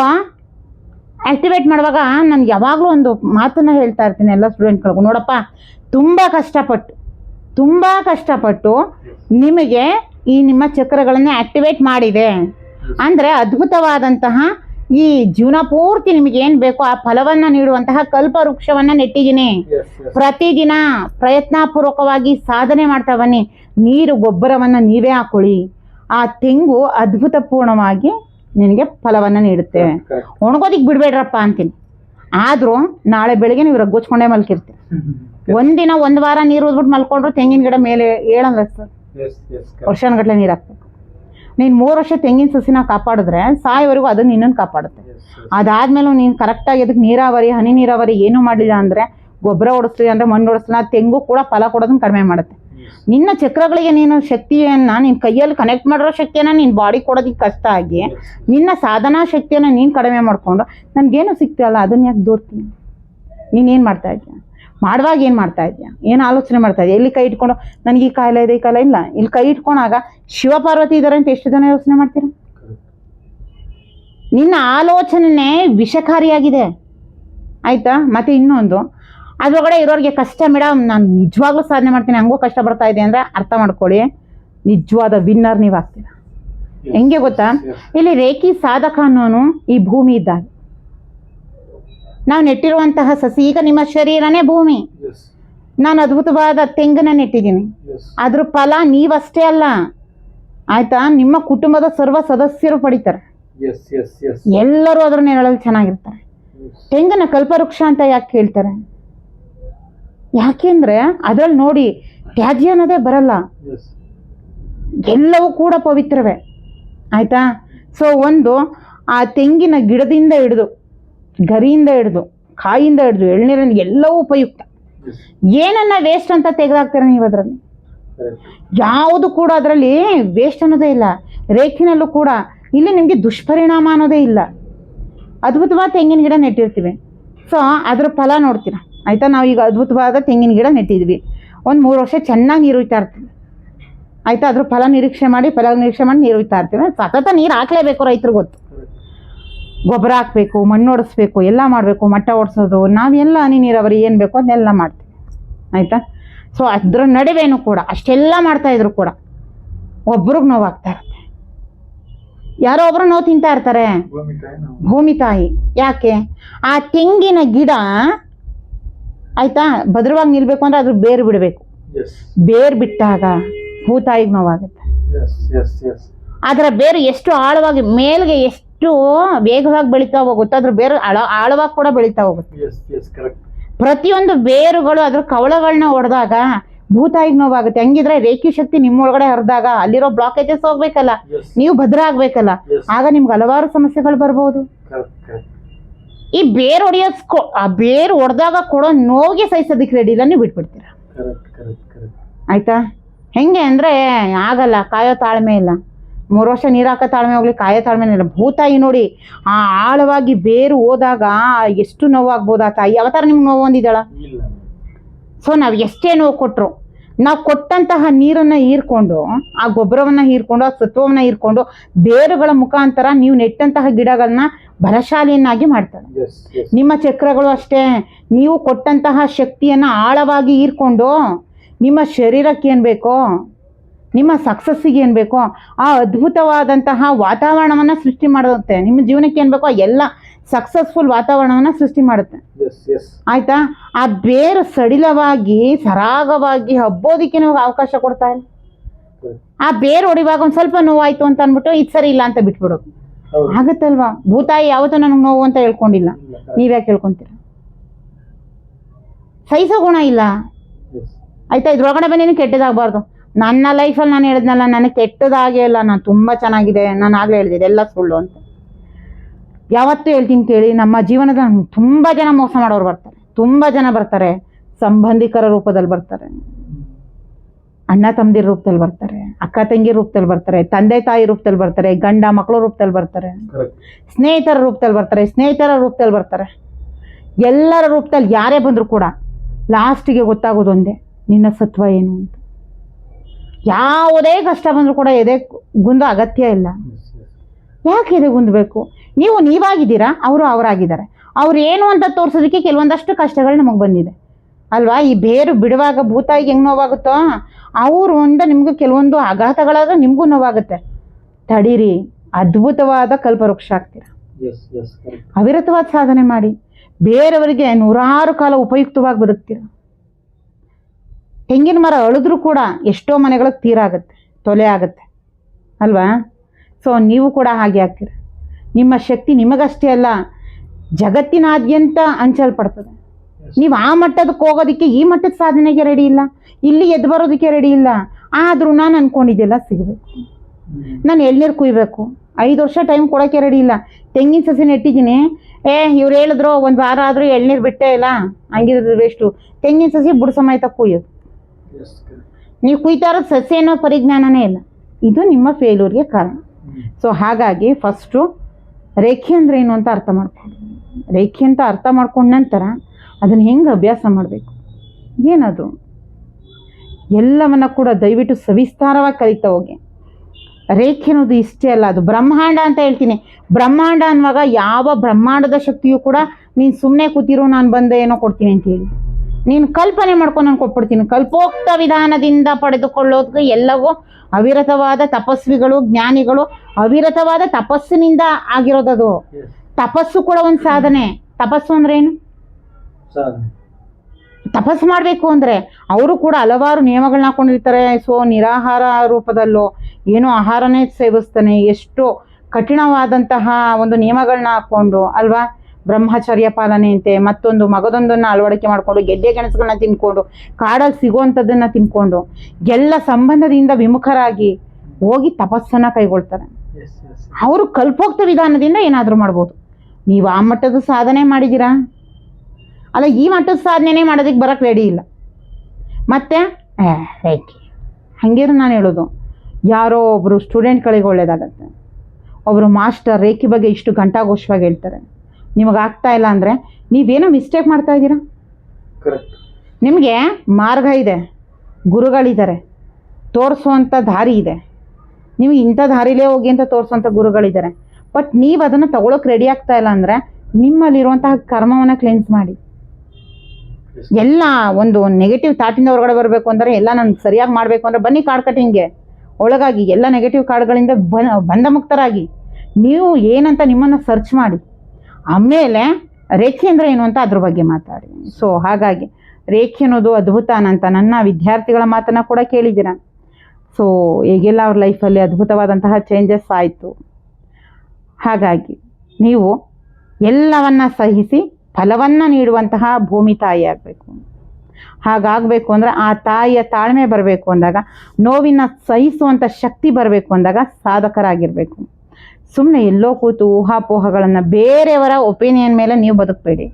ಆಕ್ಟಿವೇಟ್ ಮಾಡುವಾಗ ನಾನು ಯಾವಾಗಲೂ ಒಂದು ಮಾತನ್ನ ಹೇಳ್ತಾ ಇರ್ತೀನಿ ಎಲ್ಲ ಸ್ಟೂಡೆಂಟ್ಗಳಿಗೂ ನೋಡಪ್ಪ ತುಂಬ ಕಷ್ಟಪಟ್ಟು ತುಂಬ ಕಷ್ಟಪಟ್ಟು ನಿಮಗೆ ಈ ನಿಮ್ಮ ಚಕ್ರಗಳನ್ನು ಆಕ್ಟಿವೇಟ್ ಮಾಡಿದೆ. ಅಂದರೆ ಅದ್ಭುತವಾದಂತಹ ಈ ಜೀವನ ಪೂರ್ತಿ ನಿಮಗೆ ಏನ್ ಬೇಕೋ ಆ ಫಲವನ್ನ ನೀಡುವಂತಹ ಕಲ್ಪ ವೃಕ್ಷವನ್ನ ನೆಟ್ಟಿದ್ದೀನಿ ಪ್ರತಿದಿನ ಪ್ರಯತ್ನ ಪ್ರಯತ್ನಪೂರ್ವಕವಾಗಿ ಸಾಧನೆ ಮಾಡ್ತಾ ಬನ್ನಿ. ನೀರು ಗೊಬ್ಬರವನ್ನ ನೀವೇ ಹಾಕೊಳ್ಳಿ. ಆ ತೆಂಗು ಅದ್ಭುತಪೂರ್ಣವಾಗಿ ನಿನಗೆ ಫಲವನ್ನ ನೀಡುತ್ತೆ. ಒಣಗೋದಿಕ್ ಬಿಡ್ಬೇಡ್ರಪ್ಪ ಅಂತೀನಿ. ಆದರೂ ನಾಳೆ ಬೆಳಿಗ್ಗೆ ನೀವು ರಗ್ಗೋಚ್ಕೊಂಡೇ ಮಲ್ಕಿರ್ತೀರಿ ಒಂದಿನ ಒಂದು ವಾರ ನೀರು ಉದ್ಬಿಟ್ಟು ಮಲ್ಕೊಂಡ್ರು ತೆಂಗಿನ ಗಿಡ ಮೇಲೆ ಏಳಲ್ಲ ಸರ್. ವರ್ಷಾನುಗಟ್ಲೆ ನೀರು ಹಾಕ್ಬೇಕು. ನೀನು ಮೂರು ವರ್ಷ ತೆಂಗಿನ ಸಸಿನ ಕಾಪಾಡಿದ್ರೆ ಸಾಯೋವರೆಗೂ ಅದನ್ನು ನಿನ್ನನ್ನು ಕಾಪಾಡುತ್ತೆ. ಅದಾದ್ಮೇಲೂ ನೀನು ಕರೆಕ್ಟಾಗಿ ಅದಕ್ಕೆ ನೀರಾವರಿ ಹನಿ ನೀರಾವರಿ ಏನೂ ಮಾಡಲಿಲ್ಲ ಅಂದರೆ ಗೊಬ್ಬರ ಹೊಡಿಸ್ತೀವಿ ಅಂದರೆ ಮಣ್ಣು ಹೊಡಿಸ್ಲಿಲ್ಲ ತೆಂಗು ಕೂಡ ಫಲ ಕೊಡೋದನ್ನ ಕಡಿಮೆ ಮಾಡುತ್ತೆ. ನಿನ್ನ ಚಕ್ರಗಳಿಗೆ ನೀನು ಶಕ್ತಿಯನ್ನು ನಿನ್ನ ಕೈಯಲ್ಲಿ ಕನೆಕ್ಟ್ ಮಾಡಿರೋ ಶಕ್ತಿಯನ್ನು ನಿನ್ನ ಬಾಡಿ ಕೊಡೋದಕ್ಕೆ ಕಷ್ಟ ಆಗಿ ನಿನ್ನ ಸಾಧನಾ ಶಕ್ತಿಯನ್ನು ನೀನು ಕಡಿಮೆ ಮಾಡಿಕೊಂಡು ನನಗೇನು ಸಿಗ್ತಿಲ್ಲ ಅದನ್ನ ಯಾಕೆ ದೂರ್ತೀನಿ ನೀನೇನು ಮಾಡ್ತಾ ಇದೀಯ ಮಾಡುವಾಗ ಏನು ಮಾಡ್ತಾ ಇದೆಯಾ? ಏನು ಆಲೋಚನೆ ಮಾಡ್ತಾ ಇದೆಯಾ? ಎಲ್ಲಿ ಕೈ ಇಟ್ಕೊಂಡು ನನಗೆ ಈ ಕಾಯಿಲೆ ಇದೆ ಈ ಕಾಯಿಲೆ ಇಲ್ಲ. ಇಲ್ಲಿ ಕೈ ಇಟ್ಕೊಂಡಾಗ ಶಿವಪಾರ್ವತಿ ಇದ್ದಾರೆ ಅಂತ ಎಷ್ಟು ಜನ ಯೋಚನೆ ಮಾಡ್ತೀರಾ? ನಿನ್ನ ಆಲೋಚನೆ ವಿಷಕಾರಿಯಾಗಿದೆ. ಆಯ್ತಾ? ಮತ್ತೆ ಇನ್ನೊಂದು ಅದ್ರೊಳಗಡೆ ಇರೋರಿಗೆ ಕಷ್ಟ ಮೇಡಮ್ ನಾನು ನಿಜವಾಗ್ಲೂ ಸಾಧನೆ ಮಾಡ್ತೀನಿ. ಹಂಗೂ ಕಷ್ಟ ಬರ್ತಾ ಇದೆ ಅಂದರೆ ಅರ್ಥ ಮಾಡ್ಕೊಳ್ಳಿ. ನಿಜವಾದ ವಿನ್ನರ್ ನೀವು ಆಗ್ತೀರ. ಹೆಂಗೆ ಗೊತ್ತಾ? ಇಲ್ಲಿ ರೇಖಿ ಸಾಧಕ ಅನ್ನೋನು ಈ ಭೂಮಿ ಇದ್ದಾಗ. ನಾವು ನೆಟ್ಟಿರುವಂತಹ ಸಸಿ ಈಗ ನಿಮ್ಮ ಶರೀರನೇ ಭೂಮಿ. ನಾನು ಅದ್ಭುತವಾದ ತೆಂಗನ್ನ ನೆಟ್ಟಿದ್ದೀನಿ. ಅದ್ರ ಫಲ ನೀವಷ್ಟೇ ಅಲ್ಲ. ಆಯ್ತಾ? ನಿಮ್ಮ ಕುಟುಂಬದ ಸರ್ವ ಸದಸ್ಯರು ಪಡಿತಾರೆ. ಎಲ್ಲರೂ ಅದರ ನೆರಳಲ್ಲಿ ಚೆನ್ನಾಗಿರ್ತಾರೆ. ತೆಂಗನ ಕಲ್ಪವೃಕ್ಷ ಅಂತ ಯಾಕೆ ಹೇಳ್ತಾರೆ? ಯಾಕೆಂದ್ರೆ ಅದ್ರಲ್ಲಿ ನೋಡಿ ತ್ಯಾಜ್ಯ ಅನ್ನೋದೇ ಬರಲ್ಲ. ಎಲ್ಲವೂ ಕೂಡ ಪವಿತ್ರವೇ. ಆಯ್ತಾ? ಸೊ ಒಂದು ಆ ತೆಂಗಿನ ಗಿಡದಿಂದ ಹಿಡಿದು ಗರಿಯಿಂದ ಹಿಡಿದು ಕಾಯಿಂದ ಹಿಡಿದು ಎಳ್ನೀರಿಂದ ಎಲ್ಲವೂ ಉಪಯುಕ್ತ. ಏನನ್ನ ವೇಸ್ಟ್ ಅಂತ ತೆಗೆದಾಕ್ತೀರ ನೀವು ಅದರಲ್ಲಿ? ಯಾವುದು ಕೂಡ ಅದರಲ್ಲಿ ವೇಸ್ಟ್ ಅನ್ನೋದೇ ಇಲ್ಲ. ರೇಖಿನಲ್ಲೂ ಕೂಡ ಇಲ್ಲಿ ನಿಮಗೆ ದುಷ್ಪರಿಣಾಮ ಅನ್ನೋದೇ ಇಲ್ಲ. ಅದ್ಭುತವಾದ ತೆಂಗಿನ ಗಿಡ ನೆಟ್ಟಿರ್ತೀವಿ. ಸೊ ಅದ್ರ ಫಲ ನೋಡ್ತೀರ? ಆಯಿತಾ? ಈಗ ಅದ್ಭುತವಾದ ತೆಂಗಿನ ಗಿಡ ನೆಟ್ಟಿದ್ವಿ. ಒಂದು ಮೂರು ವರ್ಷ ಚೆನ್ನಾಗಿ ನೀರು ಉಯ್ತಾ ಇರ್ತೀವಿ. ಆಯಿತಾ? ಅದ್ರ ಫಲ ನಿರೀಕ್ಷೆ ಮಾಡಿ ಫಲ ನಿರೀಕ್ಷೆ ಮಾಡಿ ನೀರು ಉಯ್ತಾ ಇರ್ತೀವಿ. ಸತತ ನೀರು ಹಾಕ್ಲೇಬೇಕು ರೈತರು ಗೊತ್ತು. ಗೊಬ್ಬರ ಹಾಕಬೇಕು ಮಣ್ಣು ಹೊಡಿಸ್ಬೇಕು ಎಲ್ಲ ಮಾಡಬೇಕು ಮಟ್ಟ ಓಡಿಸೋದು ನಾವೆಲ್ಲ ಹನಿ ನೀರಾವರಿ ಏನು ಬೇಕೋ ಅದನ್ನೆಲ್ಲ ಮಾಡ್ತೀವಿ. ಆಯಿತಾ? ಸೊ ಅದ್ರ ನಡುವೆನೂ ಕೂಡ ಅಷ್ಟೆಲ್ಲ ಮಾಡ್ತಾಯಿದ್ರು ಕೂಡ ಒಬ್ರಿಗೆ ನೋವಾಗ್ತಾ ಇರುತ್ತೆ. ಯಾರೋ ಒಬ್ರು ನೋವು ತಿಂತಾ ಇರ್ತಾರೆ. ಭೂಮಿ ತಾಯಿ ಯಾಕೆ? ಆ ತೆಂಗಿನ ಗಿಡ ಆಯ್ತಾ? ಭದ್ರವಾಗಿ ನಿಲ್ಬೇಕು ಅಂದ್ರೆ ಅದ್ರ ಬೇರು ಬಿಡಬೇಕು. ಬೇರು ಬಿಟ್ಟಾಗ ಭೂತಾಯಿಗೆ ನೋವಾಗುತ್ತೆ ಅದರ ಬೇರು ಎಷ್ಟು ಆಳವಾಗಿ ಮೇಲ್ಗೆ ಎಷ್ಟು ವೇಗವಾಗಿ ಬೆಳೀತಾ ಹೋಗುತ್ತೆ ಅದ್ರ ಬೇರು ಆಳ ಆಳವಾಗಿ ಕೂಡ ಬೆಳೀತಾ ಹೋಗುತ್ತೆ. ಪ್ರತಿಯೊಂದು ಬೇರುಗಳು ಅದ್ರ ಕವಳಗಳನ್ನ ಹೊಡೆದಾಗ ಭೂತಾಯಿಗೆ ನೋವಾಗುತ್ತೆ. ಹಂಗಿದ್ರೆ ರೇಖಿ ಶಕ್ತಿ ನಿಮ್ಮೊಳಗಡೆ ಹರಿದಾಗ ಅಲ್ಲಿರೋ ಬ್ಲಾಕೇಜಸ್ ಹೋಗ್ಬೇಕಲ್ಲ? ನೀವು ಭದ್ರ ಆಗ್ಬೇಕಲ್ಲ ಆಗ ನಿಮ್ಗೆ ಹಲವಾರು ಸಮಸ್ಯೆಗಳು ಬರ್ಬೋದು. ಈ ಬೇರು ಹೊಡೆಯೋದ್ ಆ ಬೇರು ಹೊಡೆದಾಗ ಕೊಡೋ ನೋವಿಗೆ ಸಹಿಸೋದಕ್ಕೆ ರೆಡಿ ಇಲ್ಲ ನೀವು ಬಿಟ್ಬಿಡ್ತೀರಾ. ಆಯ್ತಾ? ಹೆಂಗೆ ಅಂದ್ರೆ ಆಗಲ್ಲ ಕಾಯೋ ತಾಳ್ಮೆ ಇಲ್ಲ. ಮೂರು ವರ್ಷ ನೀರು ಹಾಕೋ ತಾಳ್ಮೆ ಹೋಗ್ಲಿ ಕಾಯ ತಾಳ್ಮೆ ಇಲ್ಲ. ಭೂತಾಯಿ ನೋಡಿ ಆ ಆಳವಾಗಿ ಬೇರು ಹೋದಾಗ ಎಷ್ಟು ನೋವಾಗ್ಬೋದು ಆ ತಾಯಿ. ಅವತಾರ ನಿಮ್ಗೆ ನೋವು ಹೊಂದಿದ್ದಾಳ ಸೊ ನಾವು ಎಷ್ಟೇ ನೋವು ಕೊಟ್ಟರು ನಾವು ಕೊಟ್ಟಂತಹ ನೀರನ್ನು ಹೀರ್ಕೊಂಡು ಆ ಗೊಬ್ಬರವನ್ನು ಹೀರ್ಕೊಂಡು ಆ ಸತ್ವವನ್ನು ಹೀರ್ಕೊಂಡು ಬೇರುಗಳ ಮುಖಾಂತರ ನೀವು ನೆಟ್ಟಂತಹ ಗಿಡಗಳನ್ನ ಬಲಶಾಲಿಯನ್ನಾಗಿ ಮಾಡ್ತಾರೆ. ನಿಮ್ಮ ಚಕ್ರಗಳು ಅಷ್ಟೇ. ನೀವು ಕೊಟ್ಟಂತಹ ಶಕ್ತಿಯನ್ನು ಆಳವಾಗಿ ಹೀರ್ಕೊಂಡು ನಿಮ್ಮ ಶರೀರಕ್ಕೆ ಏನು ಬೇಕೋ ನಿಮ್ಮ ಸಕ್ಸಸ್ಸಿಗೆ ಏನು ಬೇಕೋ ಆ ಅದ್ಭುತವಾದಂತಹ ವಾತಾವರಣವನ್ನು ಸೃಷ್ಟಿ ಮಾಡುತ್ತೆ. ನಿಮ್ಮ ಜೀವನಕ್ಕೆ ಏನು ಬೇಕೋ ಎಲ್ಲ ಸಕ್ಸಸ್ಫುಲ್ ವಾತಾವರಣವನ್ನು ಸೃಷ್ಟಿ ಮಾಡುತ್ತೆ. ಆಯಿತಾ? ಆ ಬೇರು ಸಡಿಲವಾಗಿ ಸರಾಗವಾಗಿ ಹಬ್ಬೋದಕ್ಕೆ ನಿಮಗೆ ಅವಕಾಶ ಕೊಡ್ತಾ ಇಲ್ಲ. ಆ ಬೇರು ಹೊಡಿವಾಗ ಒಂದು ಸ್ವಲ್ಪ ನೋವಾಯ್ತು ಅಂತ ಅಂದ್ಬಿಟ್ಟು ಇದು ಸರಿ ಇಲ್ಲ ಅಂತ ಬಿಟ್ಬಿಡೋದು. ಆಗುತ್ತಲ್ವಾ? ಭೂತಾಯಿ ಯಾವತ್ತೂ ನನಗೆ ನೋವು ಅಂತ ಹೇಳ್ಕೊಂಡಿಲ್ಲ. ನೀವ್ಯಾಕೆ ಹೇಳ್ಕೊಂತೀರ? ಸಹಿಸೋ ಗುಣ ಇಲ್ಲ. ಆಯ್ತಾ? ಇದ್ರೊಳಗಡೆ ಬಂದೇನು ಕೆಟ್ಟದಾಗಬಾರ್ದು. ನನ್ನ ಲೈಫಲ್ಲಿ ನಾನು ಹೇಳಿದ್ನಲ್ಲ ನನಗೆ ಕೆಟ್ಟದಾಗೇ ಇಲ್ಲ ನಾನು ತುಂಬ ಚೆನ್ನಾಗಿದೆ ನಾನು ಆಗಲೇ ಹೇಳಿದೆ ಎಲ್ಲ ಸುಳ್ಳು ಅಂತ. ಯಾವತ್ತೂ ಹೇಳ್ತೀನಿ ಕೇಳಿ ನಮ್ಮ ಜೀವನದ ತುಂಬ ಜನ ಮೋಸ ಮಾಡೋರು ಬರ್ತಾರೆ ತುಂಬ ಜನ ಬರ್ತಾರೆ ಸಂಬಂಧಿಕರ ರೂಪದಲ್ಲಿ ಬರ್ತಾರೆ ಅಣ್ಣ ತಮ್ಮದಿರ ರೂಪದಲ್ಲಿ ಬರ್ತಾರೆ ಅಕ್ಕ ತಂಗಿ ರೂಪದಲ್ಲಿ ಬರ್ತಾರೆ ತಂದೆ ತಾಯಿ ರೂಪದಲ್ಲಿ ಬರ್ತಾರೆ ಗಂಡ ಮಕ್ಕಳ ರೂಪದಲ್ಲಿ ಬರ್ತಾರೆ ಸ್ನೇಹಿತರ ರೂಪದಲ್ಲಿ ಬರ್ತಾರೆ ಸ್ನೇಹಿತರ ರೂಪದಲ್ಲಿ ಬರ್ತಾರೆ. ಎಲ್ಲರ ರೂಪದಲ್ಲಿ ಯಾರೇ ಬಂದರೂ ಕೂಡ ಲಾಸ್ಟಿಗೆ ಗೊತ್ತಾಗೋದೊಂದೇ ನಿನ್ನ ಸತ್ವ ಏನು ಅಂತ. ಯಾವುದೇ ಕಷ್ಟ ಬಂದರೂ ಕೂಡ ಎದೆ ಗುಂದು ಅಗತ್ಯ ಇಲ್ಲ. ಯಾಕೆ ಎದೆ ಗುಂದಬೇಕು? ನೀವು ನೀವಾಗಿದ್ದೀರಾ ಅವರು ಅವರಾಗಿದ್ದಾರೆ. ಅವ್ರು ಏನು ಅಂತ ತೋರಿಸೋದಕ್ಕೆ ಕೆಲವೊಂದಷ್ಟು ಕಷ್ಟಗಳು ನಮಗೆ ಬಂದಿದೆ. ಅಲ್ವಾ? ಈ ಬೇರು ಬಿಡುವಾಗ ಭೂತಾಯಿಗೆ ಹೆಂಗೆ ನೋವಾಗುತ್ತೋ ಅವರು ಒಂದ ನಿಮಗೂ ಕೆಲವೊಂದು ಆಘಾತಗಳಾದ್ರೆ ನಿಮಗೂ ನೋವಾಗುತ್ತೆ. ತಡೀರಿ ಅದ್ಭುತವಾದ ಕಲ್ಪವೃಕ್ಷ ಆಗ್ತೀರ. ಅವಿರತವಾದ ಸಾಧನೆ ಮಾಡಿ. ಬೇರೆಯವರಿಗೆ ನೂರಾರು ಕಾಲ ಉಪಯುಕ್ತವಾಗಿ ಬದುಕ್ತೀರ. ತೆಂಗಿನ ಮರ ಅಳಿದ್ರೂ ಕೂಡ ಎಷ್ಟೋ ಮನೆಗಳಿಗೆ ತೀರಾಗುತ್ತೆ, ತೊಲೆ ಆಗುತ್ತೆ. ಅಲ್ವಾ? ಸೊ ನೀವು ಕೂಡ ಹಾಗೆ ಆಗ್ತೀರ. ನಿಮ್ಮ ಶಕ್ತಿ ನಿಮಗಷ್ಟೇ ಅಲ್ಲ, ಜಗತ್ತಿನಾದ್ಯಂತ ಹಂಚಲ್ಪಡ್ತದೆ. ನೀವು ಆ ಮಟ್ಟದಕ್ಕೆ ಹೋಗೋದಕ್ಕೆ ಈ ಮಟ್ಟದ ಸಾಧನೆಗೆ ರೆಡಿ ಇಲ್ಲ, ಇಲ್ಲಿ ಎದ್ದು ಬರೋದಕ್ಕೆ ರೆಡಿ ಇಲ್ಲ. ಆದರೂ ನಾನು ಅನ್ಕೊಂಡಿದ್ದೆಲ್ಲ ಸಿಗಬೇಕು. ನಾನು ಎಳ್ನೀರು ಕುಯ್ಬೇಕು. ಐದು ವರ್ಷ ಟೈಮ್ ಕೊಡೋಕ್ಕೆ ರೆಡಿ ಇಲ್ಲ. ತೆಂಗಿನ ಸಸಿ ನೆಟ್ಟಿದ್ದೀನಿ. ಏ, ಇವ್ರು ಹೇಳಿದ್ರು, ಒಂದು ವಾರ ಆದರೂ ಎಳ್ನೀರು ಬಿಟ್ಟೇ ಇಲ್ಲ. ಹಂಗಿದ್ರೆ ವೇಸ್ಟು ತೆಂಗಿನ ಸಸಿ ಬುಡ ಸಮೇತ ಕುಯ್ಯೋದು. ನೀವು ಕುಯ್ತಾ ಇರೋದು ಸಸ್ಯ ಅನ್ನೋ ಪರಿಜ್ಞಾನನೇ ಇಲ್ಲ. ಇದು ನಿಮ್ಮ ಫೇಲೂರ್ಗೆ ಕಾರಣ. ಸೊ ಹಾಗಾಗಿ ಫಸ್ಟು ರೇಖೆ ಅಂದರೆ ಏನು ಅಂತ ಅರ್ಥ ಮಾಡ್ಕೊಂಡು ರೇಖೆ ಅಂತ ಅರ್ಥ ಮಾಡ್ಕೊಂಡ ನಂತರ ಅದನ್ನು ಹೆಂಗೆ ಅಭ್ಯಾಸ ಮಾಡಬೇಕು? ಏನದು? ಎಲ್ಲವನ್ನ ಕೂಡ ದಯವಿಟ್ಟು ಸವಿಸ್ತಾರವಾಗಿ ಕಲಿತ ಹೋಗಿ. ರೇಖೆ ಅನ್ನೋದು ಇಷ್ಟೇ ಅಲ್ಲ ಅದು ಬ್ರಹ್ಮಾಂಡ ಅಂತ ಹೇಳ್ತೀನಿ. ಬ್ರಹ್ಮಾಂಡ ಅನ್ನುವಾಗ ಯಾವ ಬ್ರಹ್ಮಾಂಡದ ಶಕ್ತಿಯು ಕೂಡ ನೀನು ಸುಮ್ಮನೆ ಕೂತಿರೋ ನಾನು ಬಂದೆ ಏನೋ ಕೊಡ್ತೀನಿ ಅಂತ ಹೇಳಿ. ನೀನು ಕಲ್ಪನೆ ಮಾಡ್ಕೊಂಡು ನಾನು ಕೊಟ್ಬಿಡ್ತೀನಿ. ಕಲ್ಪೋಕ್ತ ವಿಧಾನದಿಂದ ಪಡೆದುಕೊಳ್ಳೋದು ಎಲ್ಲವೂ ಅವಿರತವಾದ ತಪಸ್ವಿಗಳು ಜ್ಞಾನಿಗಳು ಅವಿರತವಾದ ತಪಸ್ಸಿನಿಂದ ಆಗಿರೋದದು. ತಪಸ್ಸು ಕೂಡ ಒಂದು ಸಾಧನೆ. ತಪಸ್ಸು ಅಂದ್ರೆ ಏನು? ತಪಸ್ಸು ಮಾಡಬೇಕು ಅಂದರೆ ಅವರು ಕೂಡ ಹಲವಾರು ನಿಯಮಗಳನ್ನ ಹಾಕೊಂಡಿರ್ತಾರೆ. ಸೊ ನಿರಾಹಾರ ರೂಪದಲ್ಲೋ ಏನೋ ಆಹಾರನೇ ಸೇವಿಸ್ತಾನೆ. ಎಷ್ಟು ಕಠಿಣವಾದಂತಹ ಒಂದು ನಿಯಮಗಳನ್ನ ಹಾಕ್ಕೊಂಡು ಅಲ್ವಾ? ಬ್ರಹ್ಮಚರ್ಯ ಪಾಲನೆಯಂತೆ ಮತ್ತೊಂದು ಮಗದೊಂದನ್ನು ಅಳವಡಿಕೆ ಮಾಡಿಕೊಂಡು ಗೆಡ್ಡೆ ಗೆಣಸುಗಳನ್ನ ತಿನ್ಕೊಂಡು ಕಾಡಲ್ಲಿ ಸಿಗುವಂಥದ್ದನ್ನು ತಿನ್ಕೊಂಡು ಎಲ್ಲ ಸಂಬಂಧದಿಂದ ವಿಮುಖರಾಗಿ ಹೋಗಿ ತಪಸ್ಸನ್ನು ಕೈಗೊಳ್ತಾರೆ. ಅವರು ಕಲ್ಪೋಕ್ತ ವಿಧಾನದಿಂದ ಏನಾದರೂ ಮಾಡ್ಬೋದು. ನೀವು ಆ ಮಟ್ಟದ ಸಾಧನೆ ಮಾಡಿದ್ದೀರಾ? ಅಲ್ಲ ಈ ಮಟ್ಟದ ಸಾಧನೆನೇ ಮಾಡೋದಕ್ಕೆ ಬರೋಕ್ಕೆ ರೆಡಿ ಇಲ್ಲ. ಮತ್ತೆ ರೇಖೆ ಹಂಗೇನು ನಾನು ಹೇಳೋದು. ಯಾರೋ ಒಬ್ಬರು ಸ್ಟೂಡೆಂಟ್ಗಳಿಗೆ ಒಳ್ಳೇದಾಗತ್ತೆ. ಒಬ್ಬರು ಮಾಸ್ಟರ್ ರೇಖೆ ಬಗ್ಗೆ ಇಷ್ಟು ಘಂಟಾಘೋಷವಾಗಿ ಹೇಳ್ತಾರೆ. ನಿಮಗೆ ಆಗ್ತಾ ಇಲ್ಲ ಅಂದರೆ ನೀವೇನೋ ಮಿಸ್ಟೇಕ್ ಮಾಡ್ತಾ ಇದ್ದೀರಾ? ಕರೆಕ್ಟ್ ನಿಮಗೆ ಮಾರ್ಗ ಇದೆ. ಗುರುಗಳಿದ್ದಾರೆ. ತೋರಿಸುವಂಥ ದಾರಿ ಇದೆ. ನೀವು ಇಂಥ ದಾರಿಲೇ ಹೋಗಿ ಅಂತ ತೋರಿಸುವಂಥ ಗುರುಗಳಿದ್ದಾರೆ. ಬಟ್ ನೀವು ಅದನ್ನು ತಗೊಳಕ್ಕೆ ರೆಡಿ ಆಗ್ತಾ ಇಲ್ಲ ಅಂದರೆ ನಿಮ್ಮಲ್ಲಿರುವಂತಹ ಕರ್ಮವನ್ನು ಕ್ಲೆನ್ಸ್ ಮಾಡಿ. ಎಲ್ಲ ಒಂದು ನೆಗೆಟಿವ್ ಥಾಟಿಂದ ಹೊರಗಡೆ ಬರಬೇಕು ಅಂದರೆ ಎಲ್ಲ ನಾನು ಸರಿಯಾಗಿ ಮಾಡಬೇಕು ಅಂದರೆ ಬನ್ನಿ ಕಾರ್ಡ್ ಕಟ್ಟಿಂಗ್ಗೆ ಒಳಗಾಗಿ ಎಲ್ಲ ನೆಗೆಟಿವ್ ಕಾರ್ಡ್ಗಳಿಂದ ಬ ಬಂಧ ಮುಕ್ತರಾಗಿ ನೀವು ಏನಂತ ನಿಮ್ಮನ್ನು ಸರ್ಚ್ ಮಾಡಿ. ಆಮೇಲೆ ರೇಖೆ ಅಂದರೆ ಏನು ಅಂತ ಅದ್ರ ಬಗ್ಗೆ ಮಾತಾಡಿ ಸೊ ಹಾಗಾಗಿ ರೇಖೆ ಅನ್ನೋದು ಅದ್ಭುತ ಅಂತ ನನ್ನ ವಿದ್ಯಾರ್ಥಿಗಳ ಮಾತನ್ನು ಕೂಡ ಕೇಳಿದ್ದೀರ? ಸೊ ಈಗೆಲ್ಲ ಅವ್ರ ಲೈಫಲ್ಲಿ ಅದ್ಭುತವಾದಂತಹ ಚೇಂಜಸ್ ಆಯಿತು? ಹಾಗಾಗಿ ನೀವು ಎಲ್ಲವನ್ನ ಸಹಿಸಿ ಫಲವನ್ನು ನೀಡುವಂತಹ ಭೂಮಿ ತಾಯಿ ಆಗಬೇಕು. ಹಾಗಾಗಬೇಕು ಅಂದರೆ ಆ ತಾಯಿಯ ತಾಳ್ಮೆ ಬರಬೇಕು ಅಂದಾಗ, ನೋವಿನ ಸಹಿಸುವಂಥ ಶಕ್ತಿ ಬರಬೇಕು ಅಂದಾಗ ಸಾಧಕರಾಗಿರಬೇಕು. ಸುಮ್ಮನೆ ಎಲ್ಲೋ ಕೂತು ಊಹಾಪೋಹಗಳನ್ನು ಬೇರೆಯವರ ಒಪಿನಿಯನ್ ಮೇಲೆ ನೀವು ಬದುಕಬೇಡಿ.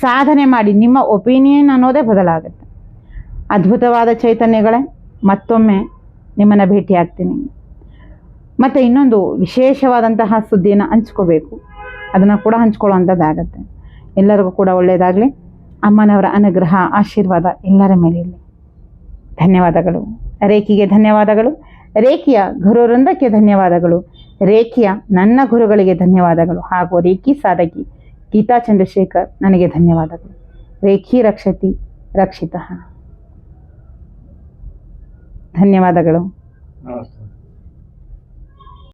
ಸಾಧನೆ ಮಾಡಿ, ನಿಮ್ಮ ಒಪಿನಿಯನ್ ಅನ್ನೋದೇ ಬದಲಾಗುತ್ತೆ. ಅದ್ಭುತವಾದ ಚೈತನ್ಯಗಳೇ, ಮತ್ತೊಮ್ಮೆ ನಿಮ್ಮನ್ನು ಭೇಟಿಯಾಗ್ತೀನಿ ಮತ್ತು ಇನ್ನೊಂದು ವಿಶೇಷವಾದಂತಹ ಸುದ್ದಿಯನ್ನು ಹಂಚ್ಕೋಬೇಕು. ಅದನ್ನು ಕೂಡ ಹಂಚ್ಕೊಳ್ಳೋವಂಥದ್ದಾಗತ್ತೆ ಎಲ್ಲರಿಗೂ ಕೂಡ ಒಳ್ಳೆಯದಾಗಲಿ ಅಮ್ಮನವರ ಅನುಗ್ರಹ, ಆಶೀರ್ವಾದ ಎಲ್ಲರ ಮೇಲೆ ಇರಲಿ ಧನ್ಯವಾದಗಳು. ರೇಖಿಗೆ ಧನ್ಯವಾದಗಳು. ರೇಖಿಯ ಗುರುವೃಂದಕ್ಕೆ ಧನ್ಯವಾದಗಳು. ರೇಖಿಯ ನನ್ನ ಗುರುಗಳಿಗೆ ಧನ್ಯವಾದಗಳು ಹಾಗೂ ರೇಖಿ ಸಾಧಕಿ ಗೀತಾ ಚಂದ್ರಶೇಖರ್ ನನಗೆ ಧನ್ಯವಾದಗಳು. ರೇಖಿ ರಕ್ಷತಿ ರಕ್ಷಿತ. ಧನ್ಯವಾದಗಳು.